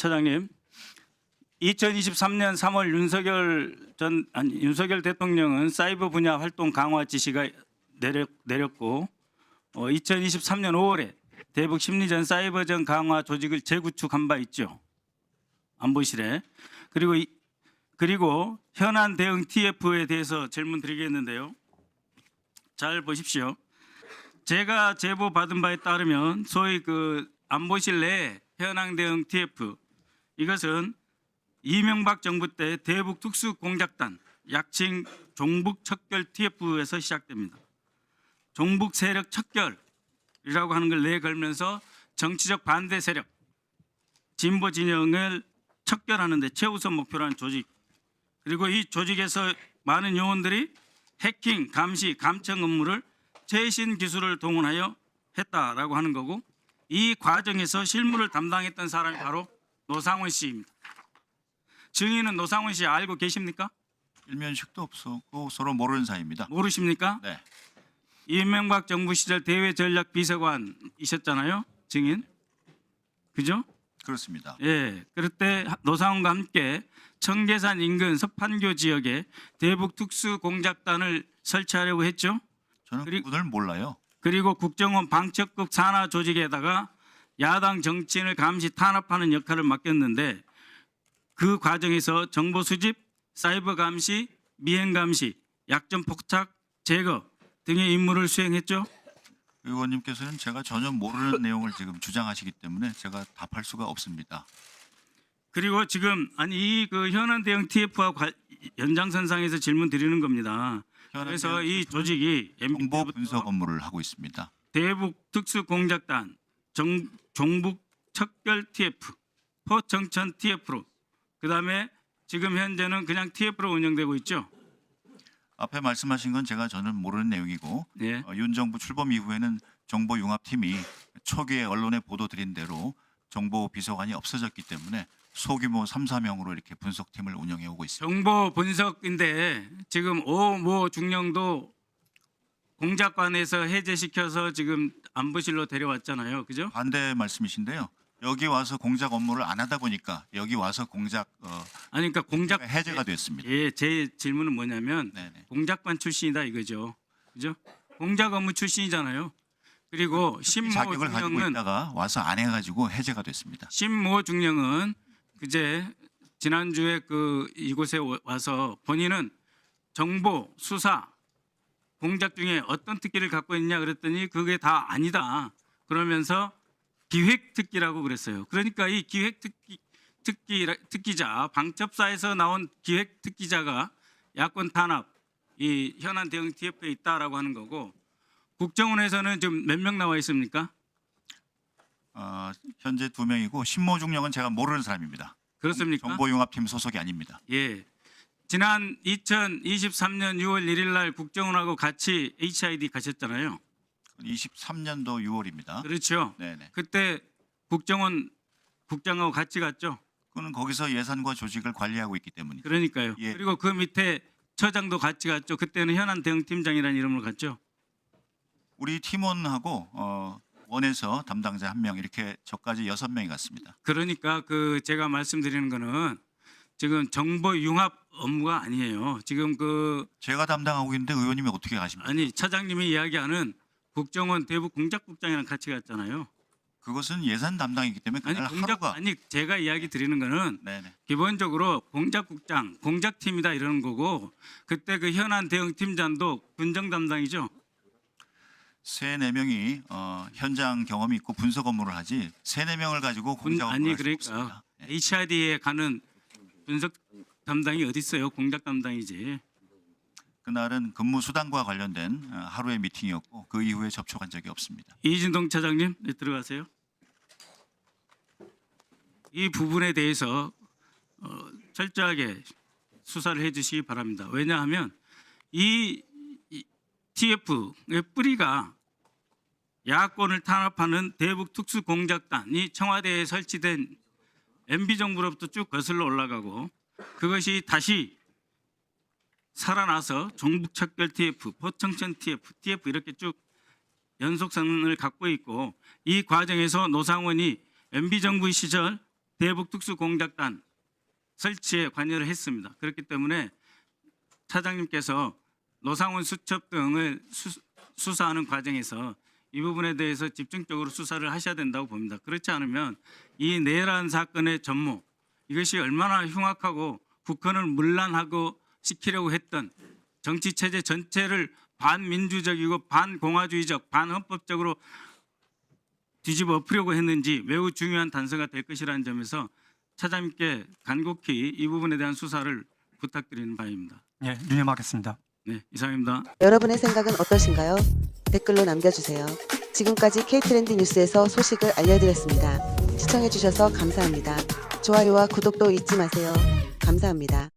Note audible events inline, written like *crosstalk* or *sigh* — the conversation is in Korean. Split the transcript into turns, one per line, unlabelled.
차장님, 2023년 3월 윤석열 전 아니 윤석열 대통령은 사이버 분야 활동 강화 지시가 내렸, 내렸 고 어, 2023년 5월에 대북 심리전 사이버전 강화 조직을 재구축한 바 있죠. 안보실에 그리고 이, 그리고 현안 대응 TF에 대해서 질문 드리겠는데요. 잘 보십시오. 제가 제보 받은 바에 따르면 소위 그 안보실 내 현황 대응 TF 이것은 이명박 정부 때 대북 특수 공작단 약칭 종북 척결 TF에서 시작됩니다. 종북 세력 척결이라고 하는 걸 내걸면서 정치적 반대 세력 진보 진영을 척결하는 데 최우선 목표로 하는 조직 그리고 이 조직에서 많은 요원들이 해킹, 감시, 감청 업무를 최신 기술을 동원하여 했다라고 하는 거고 이 과정에서 실무를 담당했던 사람이 바로 노상원 씨입니다. 증인은 노상원 씨 알고 계십니까?
일면식도 없었고 서로 모르는 사이입니다.
모르십니까?
네.
이명박 정부 시절 대외 전략 비서관이셨잖아요. 증인. 그죠?
그렇습니다.
예. 그럴 때 노상원과 함께 청계산 인근 서판교 지역에 대북 특수 공작단을 설치하려고 했죠.
저는
그리-
그분을 몰라요.
그리고 국정원 방첩국 산하 조직에다가 야당 정치인을 감시 탄압하는 역할을 맡겼는데 그 과정에서 정보 수집, 사이버 감시, 미행 감시, 약점 포착, 제거 등의 임무를 수행했죠.
의원님께서는 제가 전혀 모르는 *laughs* 내용을 지금 주장하시기 때문에 제가 답할 수가 없습니다.
그리고 지금 아니 이 그 현안 대응 TF와 관- 연장선상에서 질문 드리는 겁니다. 그래서 이 조직이
정보 분석 업무를 하고 있습니다.
대북 특수공작단, 정, 종북 척결 TF, 포청천 TF로 그다음에 지금 현재는 그냥 TF로 운영되고 있죠.
앞에 말씀하신 건 제가 저는 모르는 내용이고
예.
어, 윤 정부 출범 이후에는 정보 융합팀이 초기에 언론에 보도 드린 대로 정보 비서관이 없어졌기 때문에 소규모 3, 4명으로 이렇게 분석팀을 운영해 오고 있습니다.
정보 분석인데 지금 오모 중령도 공작관에서 해제시켜서 지금 안보실로 데려왔잖아요. 그죠?
반대 말씀이신데요. 여기 와서 공작 업무를 안 하다 보니까 여기 와서 공작 어,
아니 그러니까 공작
해제가 됐습니다.
예, 제 질문은 뭐냐면
네네.
공작관 출신이다 이거죠. 그죠? 공작 업무 출신이잖아요. 그리고 신모
자격을 가지고
중령은
있다가 와서 안 해가지고 해제가 됐습니다.
신모 중령은 그제 지난주에 그 이곳에 와- 와서 본인은 정보 수사 공작 중에 어떤 특기를 갖고 있냐 그랬더니 그게 다 아니다. 그러면서 기획 특기라고 그랬어요. 그러니까 이 기획 특기 특기 특기자 방첩사에서 나온 기획 특기자가 야권 탄압 이 현안 대응 TF에 있다라고 하는 거고 국정원에서는 지금 몇 명 나와 있습니까?
어, 현재 두 명이고 신모 중령은 제가 모르는 사람입니다.
그렇습니까?
정보융합팀 소속이 아닙니다.
예. 지난 2023년 6월 1일 날 국정원하고 같이 HID 가셨잖아요.
23년도 6월입니다.
그렇죠.
네네.
그때 국정원 국장하고 같이 갔죠.
그거는 거기서 예산과 조직을 관리하고 있기 때문이죠.
그러니까요.
예.
그리고 그 밑에 처장도 같이 갔죠. 그때는 현안 대응 팀장이라는 이름으로 갔죠.
우리 팀원하고 어, 원에서 담당자 한 명 이렇게 저까지 여섯 명이 갔습니다.
그러니까 그 제가 말씀드리는 거는 지금 정보 융합 업무가 아니에요. 지금 그
제가 담당하고 있는데 의원님이 어떻게 가십니까?
아니 차장님이 이야기하는 국정원 대북 공작국장이랑 같이 갔잖아요.
그것은 예산 담당이기 때문에
아니
그날
공작
하루가
아니 제가 이야기 드리는 거는
네네.
기본적으로 공작국장, 공작팀이다 이러는 거고 그때 그 현안 대응 팀장도 군정 담당이죠.
세네 명이 어, 현장 경험이 있고 분석 업무를 하지 세네 명을 가지고
군,
공작 업무를
아니
할수
그러니까
없습니다. 예.
HRD에 가는 분석 담당이 어디 있어요? 공작 담당이지.
그날은 근무 수당과 관련된 어, 하루의 미팅이었고 그 이후에 접촉한 적이 없습니다.
이진동 차장님 네, 들어가세요. 이 부분에 대해서 어, 철저하게 수사를 해주시기 바랍니다. 왜냐하면 이, 이 TF의 뿌리가 야권을 탄압하는 대북 특수 공작단이 청와대에 설치된 MB 정부로부터 쭉 거슬러 올라가고 그것이 다시 살아나서 종북척결 TF, 포청천 TF, TF 이렇게 쭉 연속성을 갖고 있고 이 과정에서 노상원이 MB 정부 시절 대북 특수공작단 설치에 관여를 했습니다. 그렇기 때문에 차장님께서 노상원 수첩 등을 수, 수사하는 과정에서 이 부분에 대해서 집중적으로 수사를 하셔야 된다고 봅니다. 그렇지 않으면 이 내란 사건의 전모 이것이 얼마나 흉악하고 국헌을 문란하고 시키려고 했던 정치 체제 전체를 반민주적이고 반공화주의적 반헌법적으로 뒤집어 엎으려고 했는지 매우 중요한 단서가 될 것이라는 점에서 차장님께 간곡히 이 부분에 대한 수사를 부탁드리는 바입니다.
예, 유념하겠습니다.
네, 이상입니다.
여러분의 생각은 어떠신가요? 댓글로 남겨주세요. 지금까지 K트렌드 뉴스에서 소식을 알려드렸습니다. 시청해주셔서 감사합니다. 좋아요와 구독도 잊지 마세요. 감사합니다.